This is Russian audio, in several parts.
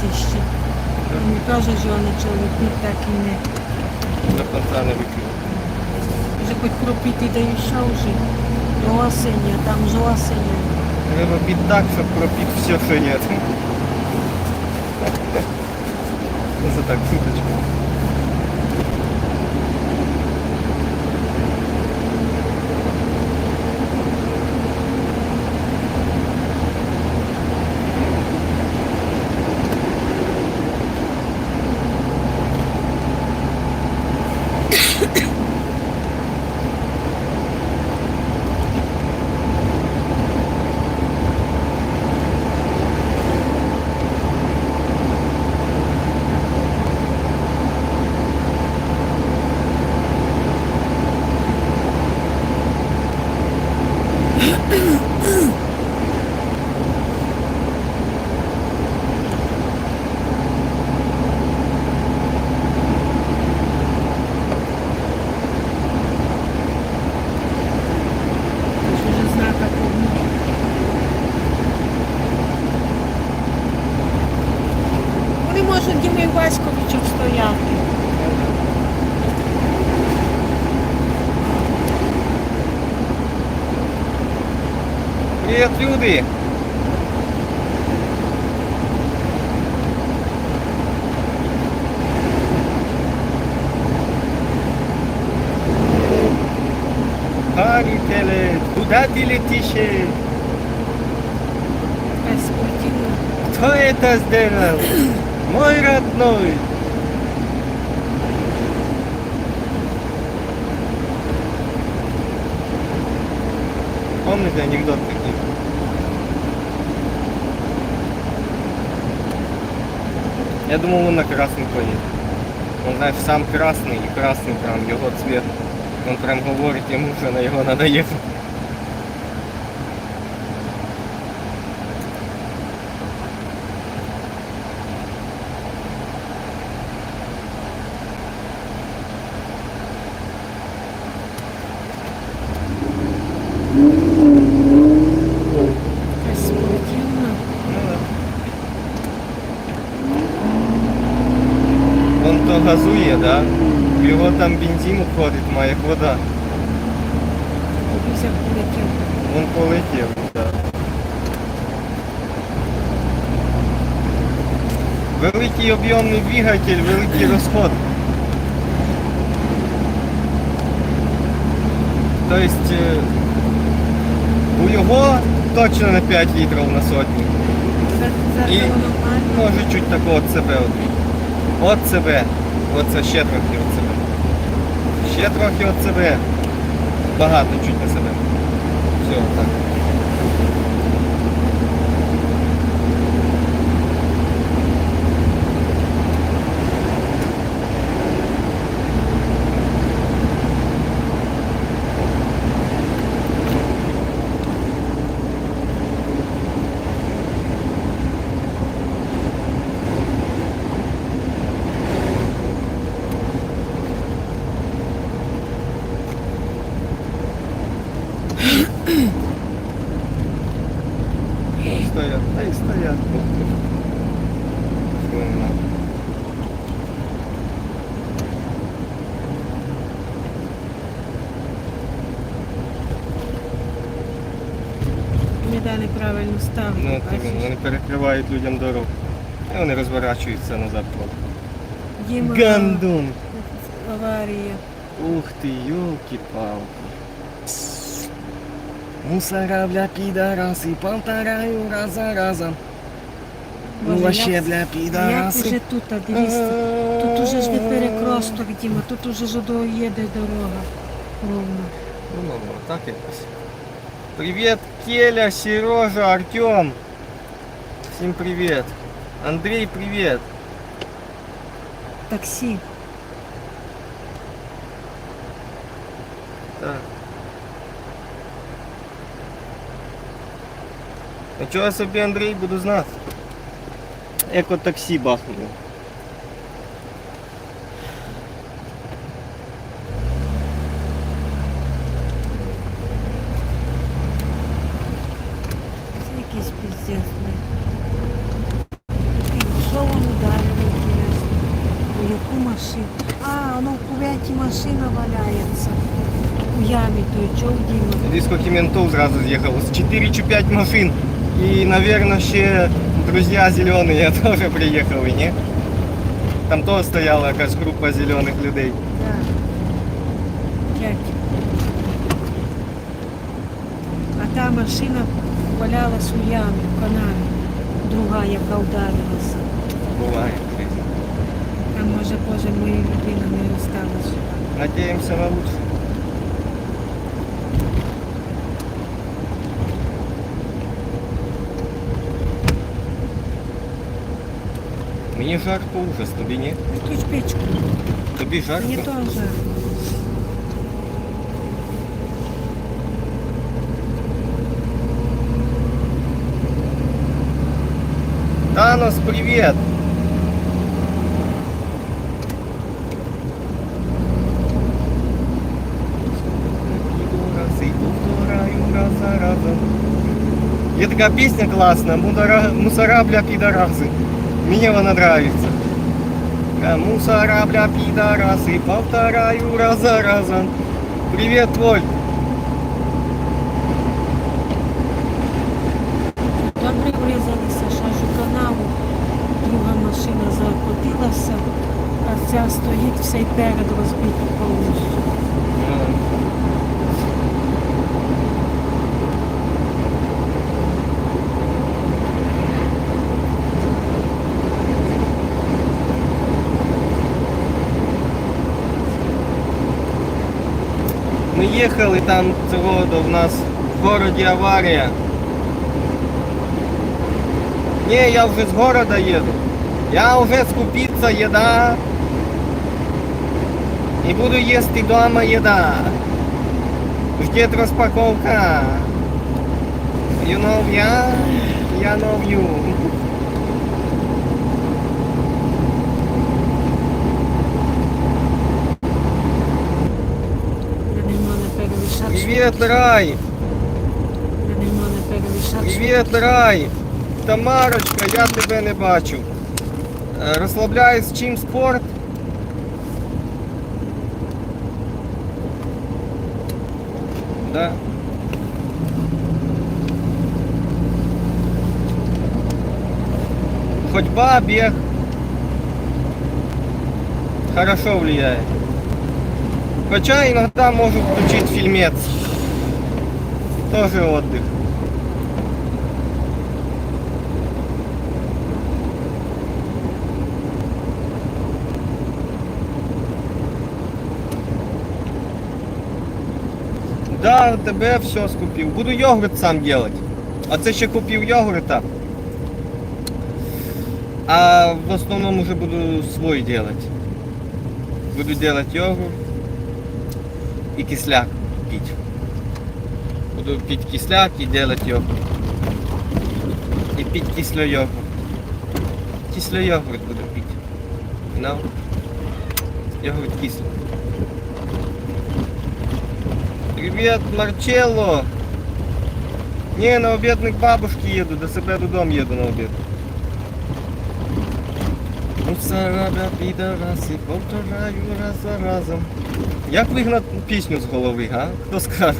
тільки той кальцій ще. Він теж його почали пити, так і не. До конца не випив. Вже хоч пропити да і що вже. До осені, а там вже осені. Треба пити так, щоб пропити все, що є. Це так, шуточка. Привіт, люди! Харителе, куда ты летишь? Кто это сделал? Мой родной. Помните анекдот такой? Я думал, он на красный поедет. Он, знаешь, сам красный, и красный прям его цвет. Он прям говорит ему, что на его надо ехать. Газує, да? Його там бензин уходить, має вода. Дідуся полетів. Він полетів, да. Великий об'ємний двигатель, великий розход. Тобто е, у його точно на 5 літрів на сотню. І може чуть тако от себе. От, от себе. Оце ще трохи от себе. Ще трохи от себе. Багато чуть на себе. Все, так. Стоят, да и стоят. Шумно Не дали правильно ставити. Ну, от бачиш? іменно, вони перекривають людям дорогу. І вони розворачуються назад. Діма, Гандун! Аварія. Ух ты, елки-палки. Мусора, бля, пидорасы, полтораю раза разом. Ну, Боже, вообще, як- бля, Як пидорасы. уже тут, а дивіться, тут уже ж не перекросток, Діма, тут уже ж доїде дорога ровно. Ну, ладно, так якось. Привет, Келя, Сережа, Артем. Всем привет. Андрей, привет. Таксі. Так. Нічого собі, Андрій, буду знати. Еко таксі бахнуло. ментов зразу з'їхало. З 4 чи 5 машин. І, наверное, ще друзі зелені теж приїхали, ні? Там теж стояла якась група зелених людей. Так. П'ять. А та машина валялась у ямі, в канаві. Друга, яка вдарилася. Буває. Там, може, Боже, моя людина не осталась. Надіємося на лучше. Мені жарко ужас, тобі ні? Включ печку. Тобі жарко? Мені теж. Танос, привет! Раз и повторяю раз за разом. Є така пісня класна, «Мудара- мусора, бля, підараси. Мені вона нравится. Э, Мусора, бля, пидорасы, повторяю раз за разом. Привет, Воль. Добре врізалися, що аж у канаву. Друга машина закотилася, а ця стоїть все й перед розбитий повністю. їхали там цього до в нас в городі аварія. Ні, я вже з города їду. Я вже скупиться їда. І буду їсти дома їда. Ждет розпаковка. You know я, я know you. перевішати. Привіт, рай! Я не можу перевішати. Привіт, рай! Тамарочка, я тебе не бачу. Е, Розслабляюсь чим спорт? Да. Ходьба, бег. Хорошо влияет. Хотя иногда могу включить фильмец. Тоже отдых. Да, тебе все скупив. Буду йогурт сам делать. А це ще купив йогурта. А в основном уже буду свой делать. Буду делать йогурт и кисляк пить. Буду пить кисляк и делать йогурт. И пить кислый йогурт. Кислый йогурт буду пить. You know? Йогурт кислый. Привет, Марчелло! Не, на обідник бабушки їду, до себе додому їду на обід. Мусора, бля, підараси, повторяю раз за разом. Як вигнати пісню з голови, га? Хто скаже?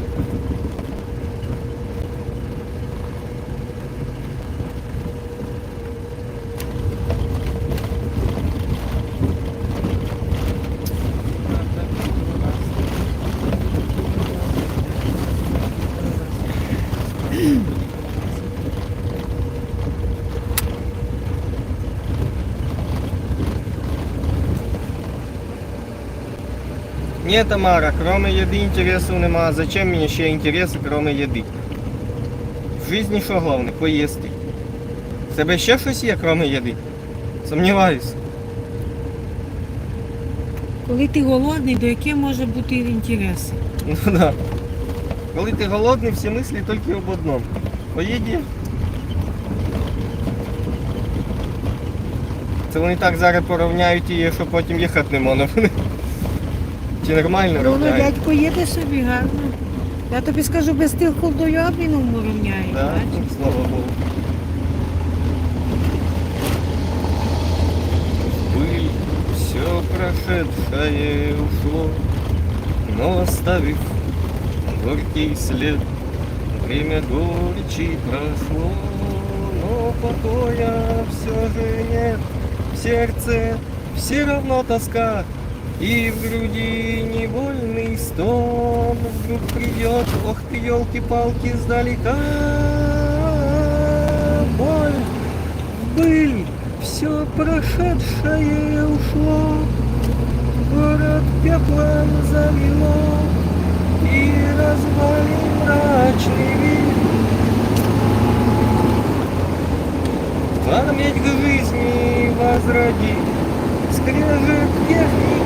Тамара, кроме їди інтересів нема. Зачем мені ще інтереси, кроме їди? В житті що головне? Поїсти. В тебе ще щось є, кроме їди? Сумніваюсь. Коли ти голодний, до яке може бути інтерес? Ну да. Коли ти голодний, всі мислі тільки об одному. По їді. Це вони так зараз порівняють її, що потім їхати не можна буде. Чи нормально Воно рівняють? дядько їде собі гарно. Я тобі скажу, без тих колдойобінів рівняє. Да, бачиш? слава Богу. Пыль, все прошедшее ушло. но оставив горький след. Время горечи прошло, но покоя все же нет. В сердце все равно тоска, и в груди невольный стон. Вдруг придет, ох ты, елки-палки, сдалека. Боль, быль, все прошедшее ушло. Город пеплом замело, и развалин мрачный вид. Память к жизни возроди, скрежет техники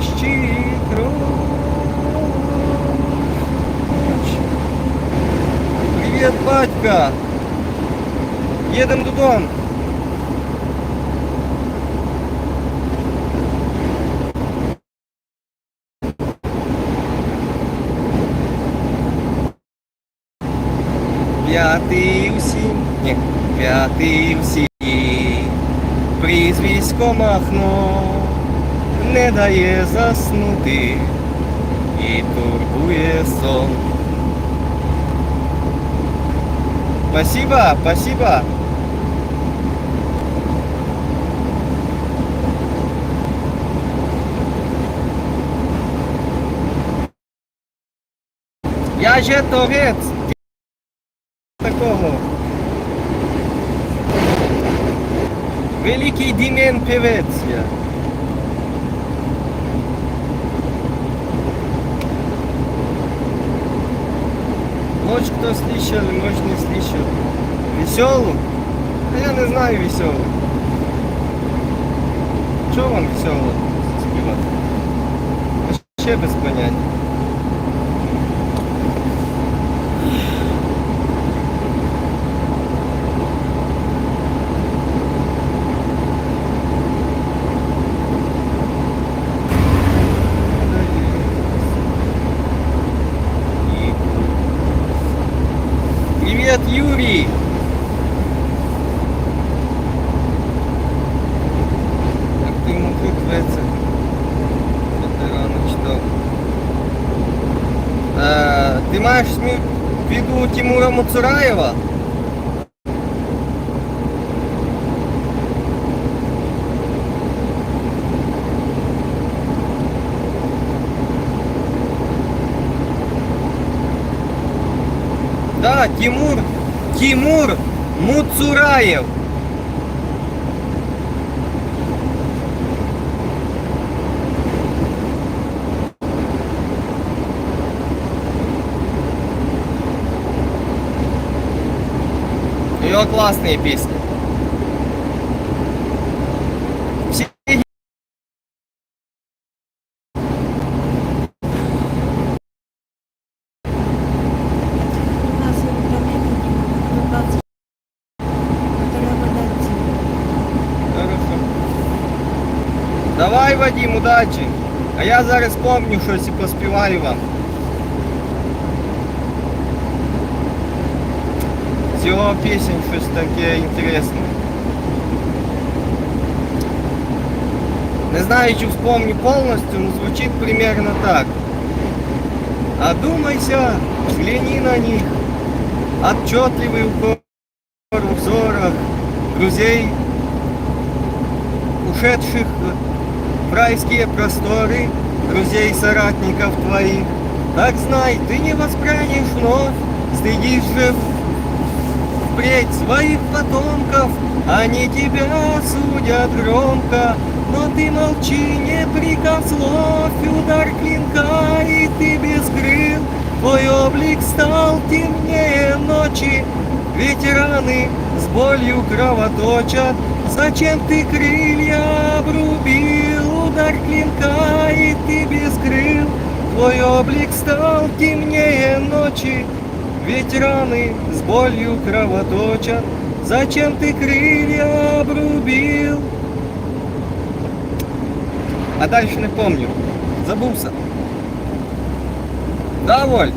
помощи и кровь. Привет, батька! Едем додому. П'ятий усім, ні, п'ятий усім, прізвисько махно, не дає заснути і турбує сон. Спасибо, спасибо. Я же торець такого. Великий Дімен певець я. Ночь кто слышал, ночь не слышал. Веселу? А я не знаю веселу. Чого вам весело співати? Ще без поняття. Тимур, Тимур Муцураев. Него классные песни. Вадим, удачі. А я зараз помню щось і поспіваю вам. З його пісень щось таке інтересне. Не знаю, чи вспомню повністю, но звучит примерно так. Одумайся, взгляни на них. Отчетливый укор в взорах друзей, ушедших в райские просторы, друзей соратников твоих. Так знай, ты не воспрянешь вновь, стыдишь же впредь своих потомков, они тебя судят громко, но ты молчи, не прикословь, удар клинка, и ты без крыл, твой облик стал темнее ночи, ветераны с болью кровоточат, зачем ты крылья обрубил, удар клинка, и ты без крыл, твой облик стал темнее ночи, Ветераны с болью кровоточат, Зачем ты крылья обрубил? А дальше не помню. Забылся. Да, Воль?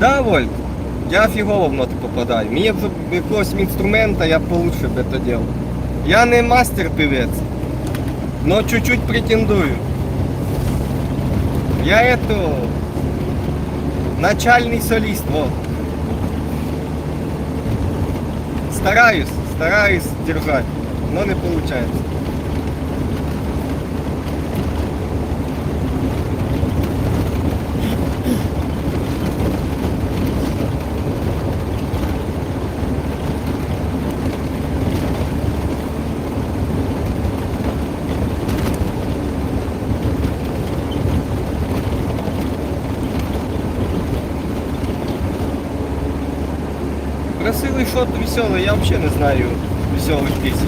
Да, Воль? Я фігово в ноти попадаю. Мені б щоб якогось інструмента я б получше би це делал. Я не мастер певець, но чуть-чуть претендую. Я это начальный солист, вот. Стараюсь, стараюсь держать, но не получается. Красивий шот веселий, я взагалі не знаю веселих пісень.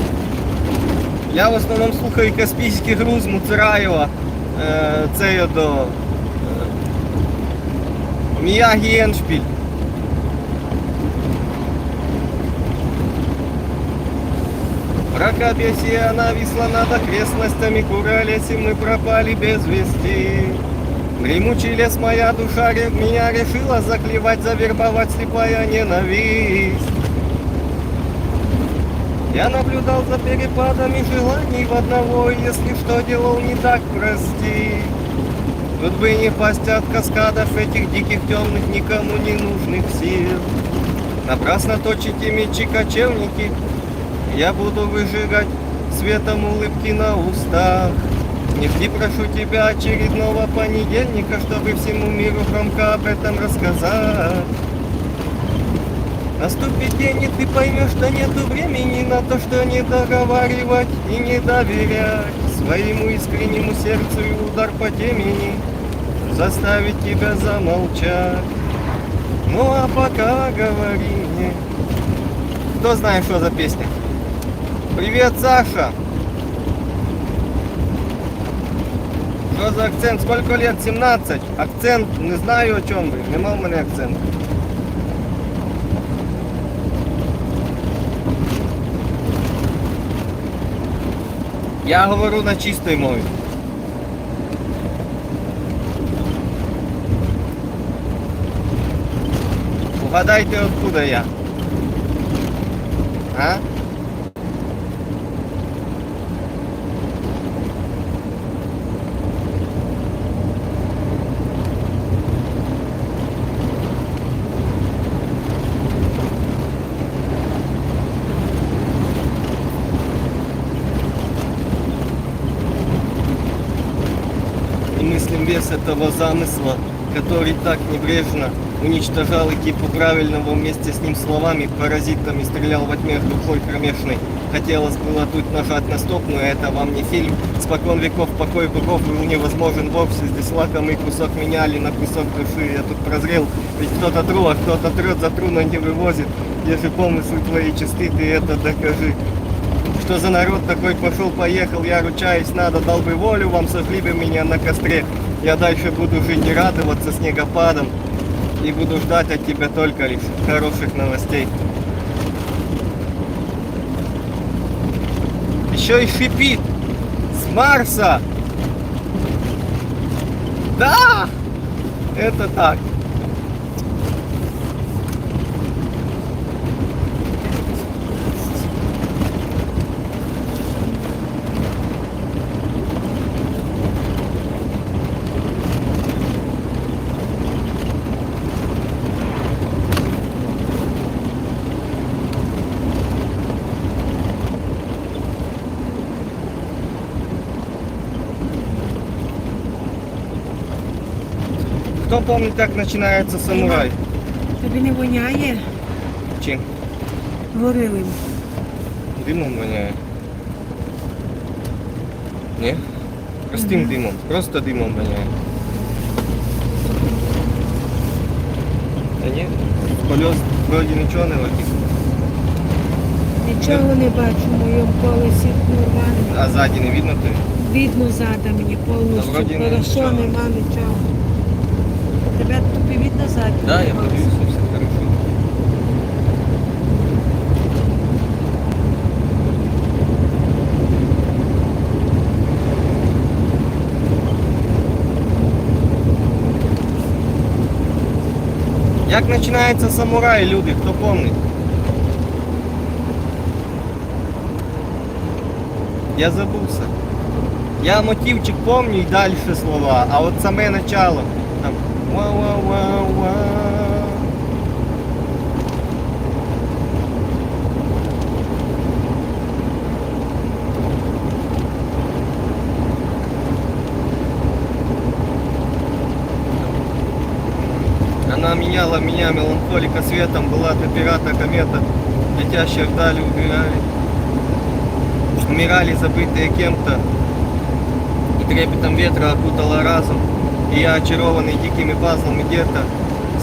Я в основному слухаю Каспійський груз Муцераєва, е, це до е, Міягі Еншпіль. Прокопесия нависла над окрестностями Куролеси, мы пропали без вести. Гремучий лес моя душа меня решила заклевать, завербовать слепая ненависть. Я наблюдал за перепадами желаний в одного, если что делал не так, прости. Тут бы не пасть от каскадов этих диких темных никому не нужных сил. Напрасно точите мечи кочевники, я буду выжигать светом улыбки на устах. Не жди, прошу тебя, очередного понедельника, чтобы всему миру громко об этом рассказать. Наступит день, и ты поймешь, что нету времени на то, что не договаривать и не доверять своему искреннему сердцу и удар по темени заставить тебя замолчать. Ну а пока говори мне, кто знает, что за песня? Привет, Саша! Що за акцент? Сколько лет? 17. Акцент, не знаю о чому ви. Нема в мене акценту. Я говорю на чистій мові. Угадайте, откуда я. А? Вес этого замысла, который так небрежно уничтожал экипу правильного вместе с ним словами, паразитами стрелял во тьме глухой кромешной. Хотелось было тут нажать на стоп, но это вам не фильм. Спокон веков покой богов был невозможен вовсе. Здесь лакомый кусок меняли на кусок души. Я тут прозрел, ведь кто-то тру, а кто-то трет за тру, не вывозит. Если помыслы твои чисты, ты это докажи. Что за народ такой пошел-поехал, я ручаюсь, надо, дал бы волю вам, сожгли бы меня на костре. Я дальше буду жить не радоваться снегопадом и буду ждать от тебя только лишь хороших новостей. Еще и шипит с Марса. Да, это так. Кто помнит, как начинается самурай? Тобі не воняє Чем? горилим. Дымом воняет. Не? Простым дымом. Просто дымом воняет. Да нет, колес вроде ничего не летит. Нічого не бачу в моєму колесі нормально. А сзади не видно ты? Видно зада мені повністю. Та вроді Хорошо, нічого. нема нічого. Ззаді? Да, я подивився, все хорошо. Як починається самурай, люди, хто помнить? Я забувся. Я мотивчик помню і далі слова, а от саме начало. Она меняла меня, меланхолика светом, была для пирата комета, летящая вдали убирали. Умирали забытые кем-то, и трепетом ветра окутала разум. Я, очарованный дикими пазлами где-то,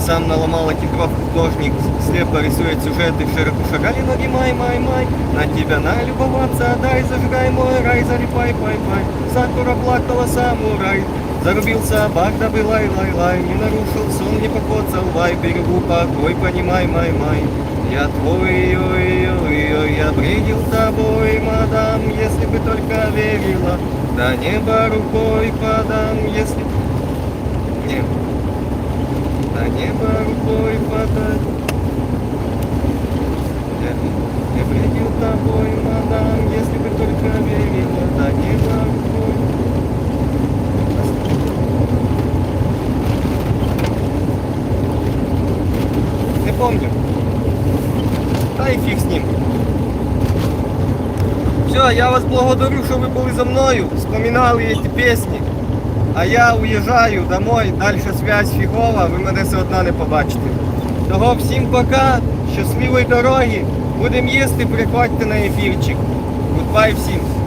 сам наломал этих дров художник, слепо рисует сюжеты, широко. Шагали ноги, май, май, май, на тебя налюбоваться, дай, зажигай мой рай, залипай, пай, пай, Сакура плакала самурай, зарубился Багда бы лай, лай, лай, не нарушил сон, не покоцал, лай, берегу покой, понимай, май, май, я твой, ой, ой, ой, я бредил тобой, мадам, если бы только верила, до неба рукой подам, если Нет. До неба рукой подать. Я, я бредил тобой, мадам, если бы только верила, до неба рукой. Не помню. Та і фіг з ним. Все, я вас благодарю, що ви були за мною, вспоминали ці пісні. А я уїжджаю домой, далі связь фігова, ви мене все одно не побачите. Того всім пока, щасливої дороги, будемо їсти, приходьте на ефірчик. Гудбай всім.